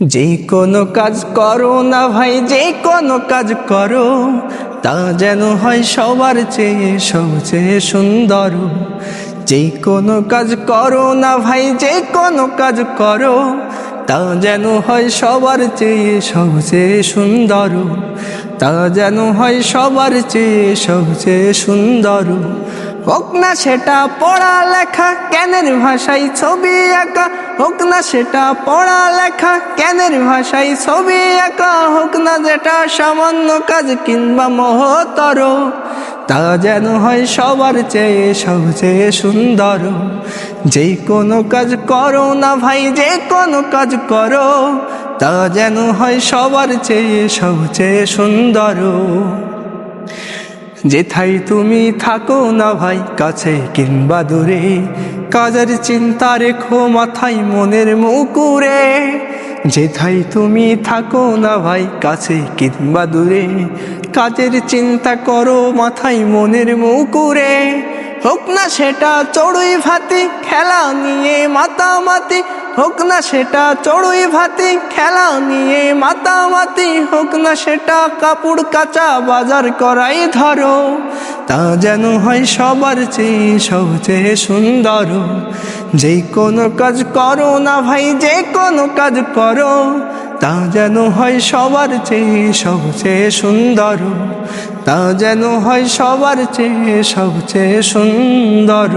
যে কোনো কাজ করো না ভাই যে কোনো কাজ করো, তা যেন হয় সবার চেয়ে সবচেয়ে সুন্দর। যে কোনো কাজ করো না ভাই যে কোনো কাজ করো, তা যেন হয় সবার চেয়ে সবচেয়ে সুন্দর। তা যেন হয় সবার চেয়ে সবচেয়ে সুন্দর। হোক না সেটা পড়ালেখা জ্ঞানের ভাষায় ছবি আঁকা হোক না সেটা পড়ালেখা। জ্ঞানের ভাষায় ছবি আঁকা হোক না যেটা সামান্য কাজ কিংবা মহতর তা যেন হয় সবার চেয়ে সবচেয়ে সুন্দর। যে কোনো কাজ করো না ভাই, যে কোনো কাজ করো, তা যেন হয় সবার চেয়ে সবচেয়ে সুন্দর। যেথাই তুমি থাকো না ভাই, কাছে কিংবা দূরে, কাজের চিন্তা রেখো মাথায় মনের মুকুরে। যেথাই তুমি থাকো না ভাই, কাছে কিংবা দূরে, কাজের চিন্তা করো মাথায় মনের মুকুরে। হোক না সেটা চড়ুই ভাতি, খেলা নিয়ে মাতামাতি, হোক না সেটা চড়ুই ভাতি, খেলা নিয়ে মাতামাতি হোক না সেটা কাপড় কাঁচা বাজার করাই ধরো। তা যেন হয় সবার চেয়ে সবচেয়ে সুন্দর। যে কোনো কাজ করো না ভাই, যে কোনো কাজ করো। তা যেন হয় সবার চেয়ে সবচেয়ে সুন্দর। তা যেন হয় সবার চেয়ে সবচেয়ে সুন্দর।